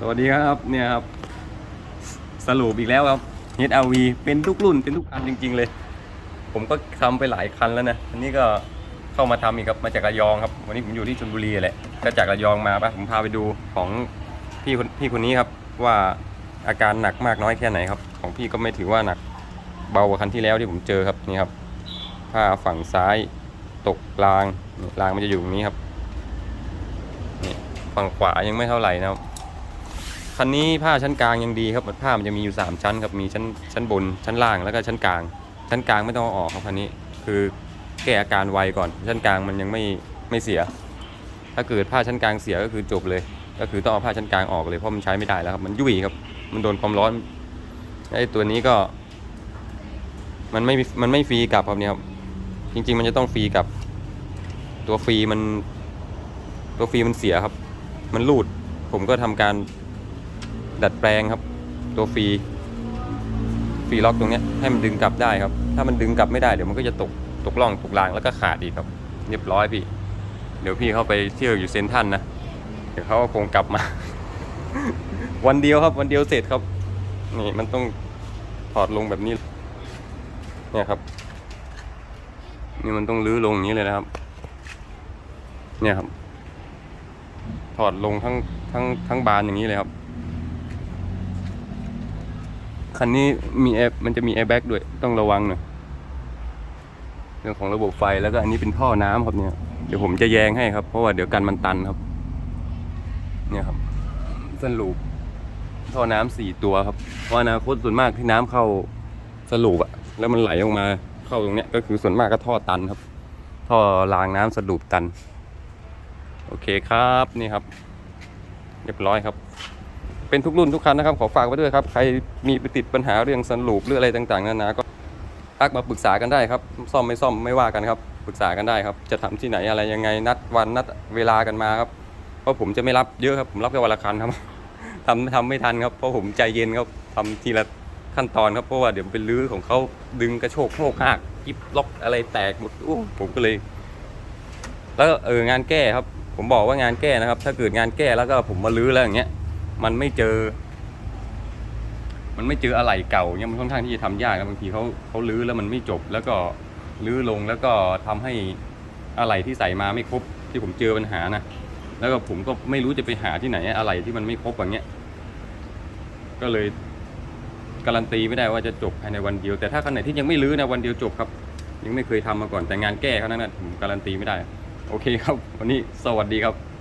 สวัสดีครับเนี่ยครับ สรุปอีกแล้วครับ HRV เป็นทุกรุ่นเป็นทุกคันจริง ๆ เลย ผมก็ทำไปหลายคันแล้วนะอันนี้ก็เข้ามาทำอีกครับมาจากระยองครับ วันนี้ผมอยู่ที่ชลบุรีแหละก็จากระยองมาปะผมพาไปดูของพี่คนพี่คนนี้ครับว่าอาการหนักมากน้อยแค่ไหนครับ ของพี่ก็ไม่ถือว่าหนักเบากว่าคันที่แล้วที่ผมเจอครับนี่ครับผ้าฝั่งซ้ายตกรางรางมันจะอยู่ตรงนี้ครับนี่ฝั่งขวายังไม่เท่าไหร่นะครับ คันนี้ผ้าชั้นกลางยังดีครับผ้ามันจะมีอยู่ 3 ชั้นครับมีชั้นชั้นบนชั้นล่างแล้วก็ชั้นกลาง ชั้นกลางไม่ต้องเอาออกครับคันนี้คือแก้อาการไวก่อน ชั้นกลางมันยังไม่ไม่เสีย ถ้าเกิดผ้าชั้นกลางเสียก็คือจบเลย ก็คือต้องเอาผ้าชั้นกลางออกเลยเพราะมันใช้ไม่ได้แล้วครับมันยุ่ยครับมันโดนความร้อนไอ้ตัวนี้ก็ มันไม่มันไม่ฟรีกลับครับเนี่ยครับจริง ๆ มันจะต้องฟรีกลับ ตัวฟรีมัน ตัวฟรีมันเสียครับ มันรูดผมก็ทำการ ดัดแปลงครับ ตัวฟรีฟรีล็อกตรงนี้ให้มันดึงกลับได้ครับ ถ้ามันดึงกลับไม่ได้เดี๋ยวมันก็จะตกตกล่องตกรางแล้วก็ขาดอีกครับ เรียบร้อยพี่ เดี๋ยวพี่เข้าไปเที่ยวอยู่เซนทันนะเดี๋ยวเขาก็คงกลับมา วันเดียวครับ วันเดียวเสร็จครับ นี่มันต้องถอดลงแบบนี้ เนี่ยครับ นี่มันต้องลื้อลงอย่างนี้เลยนะครับ เนี่ยครับ ถอดลงทั้งทั้งทั้งบานอย่างนี้เลยครับ คันนี้มีแอร์มันจะมีแอร์แบ็กด้วยต้องระวังหน่อยเรื่องของระบบไฟแล้วก็อันนี้เป็นท่อน้ำครับเนี่ย เดี๋ยวผมจะแยงให้ครับ เพราะว่าเดี๋ยวกันมันตันครับ เนี่ยครับสลูปท่อน้ำสี่ตัวครับ เพราะอนาคตส่วนมากที่น้ำเข้าสลูปอะแล้วมันไหลออกมาเข้าตรงเนี้ยก็คือส่วนมากก็ท่อตันครับ ท่อรางน้ำสลูปตัน โอเคครับนี่ครับ เรียบร้อยครับ เป็นทุกรุ่นทุกคันนะครับขอฝากไว้ด้วยครับใครมีติดปัญหาเรื่องสันลูปหรืออะไรต่างๆนานาก็ทักมาปรึกษากันได้ครับ ซ่อมไม่ซ่อมไม่ว่ากันครับปรึกษากันได้ครับ จะทำที่ไหนอะไรยังไงนัดวันนัดเวลากันมาครับเพราะผมจะไม่รับเยอะครับผมรับแค่วันละคันครับทำทำไม่ทันครับเพราะผมใจเย็นครับทำทีละขั้นตอนครับเพราะว่าเดี๋ยวเป็นรื้อของเขาดึงกระโชกโชกหักกิบล็อกอะไรแตกหมดโอ้ผมก็เลย แล้วเอองานแก้ครับ ผมบอกว่างานแก้นะครับ ถ้าเกิดงานแก้แล้วก็ผมมาลื้อแล้วอย่างเงี้ย มันไม่เจอ มันไม่เจออะไรเก่าเนี่ยมันค่อนข้างที่จะทำยากครับางทีเขาเขาลื้อแล้วมันไม่จบ แล้วก็ลื้อลงแล้วก็ทำให้อะไรที่ใส่มาไม่ครบที่ผมเจอปัญหานะแล้วก็ผมก็ไม่รู้จะไปหาที่ไหนอะไรที่มันไม่ครบอย่างเงี้ยก็เลยการันตีไม่ได้ว่าจะจบภายในวันเดียว แต่ถ้าคันไหนที่ยังไม่ลื้อนะวันเดียวจบครับ ยังไม่เคยทำมาก่อนแต่งานแก้เขานั้นนะผมการันตีไม่ได้ โอเคครับ วันนี้สวัสดีครับ